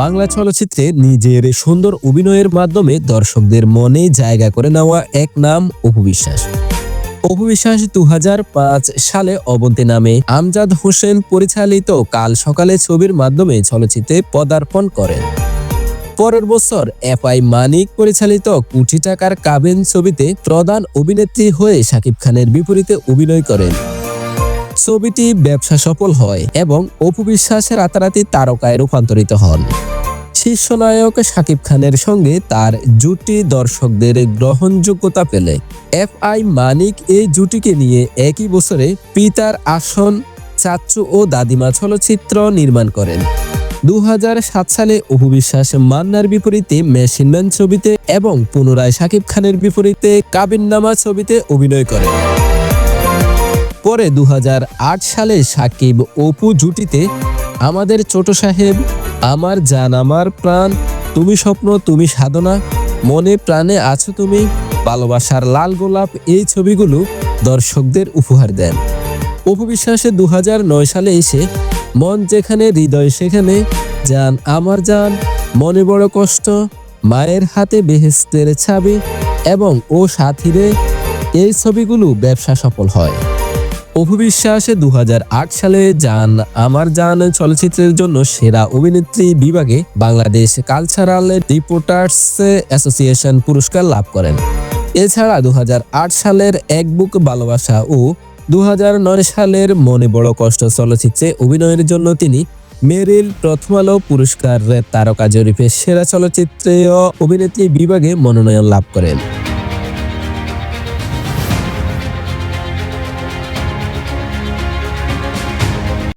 বাংলা চলচ্চিত্রে নিজের সুন্দর অভিনয়ের মাধ্যমে দর্শকদের মনে জায়গা করে নেওয়া এক নাম, অপু বিশ্বাস। অপু বিশ্বাস দু সালে অবন্তী নামে আমজাদ হোসেন পরিচালিত কাল সকালে ছবির মাধ্যমে চলচ্চিত্রে পদার্পণ করেন। পরের বছর এফআই মানিক পরিচালিত কোটি টাকার কাবেন ছবিতে প্রধান অভিনেত্রী হয়ে শাকিব খানের বিপরীতে অভিনয় করেন। ছবিটি ব্যবসা সফল হয় এবং অপু বিশ্বাসের রাতারাতি তারকায় রূপান্তরিত হন। শীর্ষ নায়ক শাকিব খানের সঙ্গে তার জুটি দর্শকদের গ্রহণযোগ্যতা পেলে এফ আই মানিক এই জুটিকে নিয়ে একই বছরে পিতার আসন, চাচ্চু ও দাদিমা চলচ্চিত্র নির্মাণ করেন। দু সালে অপু বিশ্বাস মান্নার বিপরীতে মেশিনম্যান ছবিতে এবং পুনরায় শাকিব খানের বিপরীতে কাবিননামা ছবিতে অভিনয় করেন। পরে দু হাজার আট সালে সাকিব অপু জুটিতে আমাদের ছোট সাহেব আমার জান আমার প্রাণ, তুমি স্বপ্ন, তুমি সাধনা, মনে প্রাণে আছো তুমি, ভালোবাসার লাল গোলাপ এই ছবিগুলো দর্শকদের উপহার দেন। অপু বিশ্বাসে দু সালে এসে মন যেখানে, হৃদয় সেখানে যান আমার যান মনে বড় কষ্ট, মায়ের হাতে বেহেস্তের ছাবি এবং ও সাথীরে এই ছবিগুলো ব্যবসা সফল হয়। অপু বিশ্বাস দু সালে জান আমার জান চলচ্চিত্রের জন্য সেরা অভিনেত্রী বিভাগে বাংলাদেশ কালচারাল রিপোর্টার্স অ্যাসোসিয়েশন পুরস্কার লাভ করেন। এছাড়া দু হাজার আট সালের এক বুক ভালোবাসা ও দু হাজার নয় সালের মনে বড় কষ্ট চলচ্চিত্রে অভিনয়ের জন্য তিনি মেরিল প্রথম আলো পুরস্কার তারকা জরিপে সেরা চলচ্চিত্রে অভিনেত্রী বিভাগে মনোনয়ন লাভ করেন।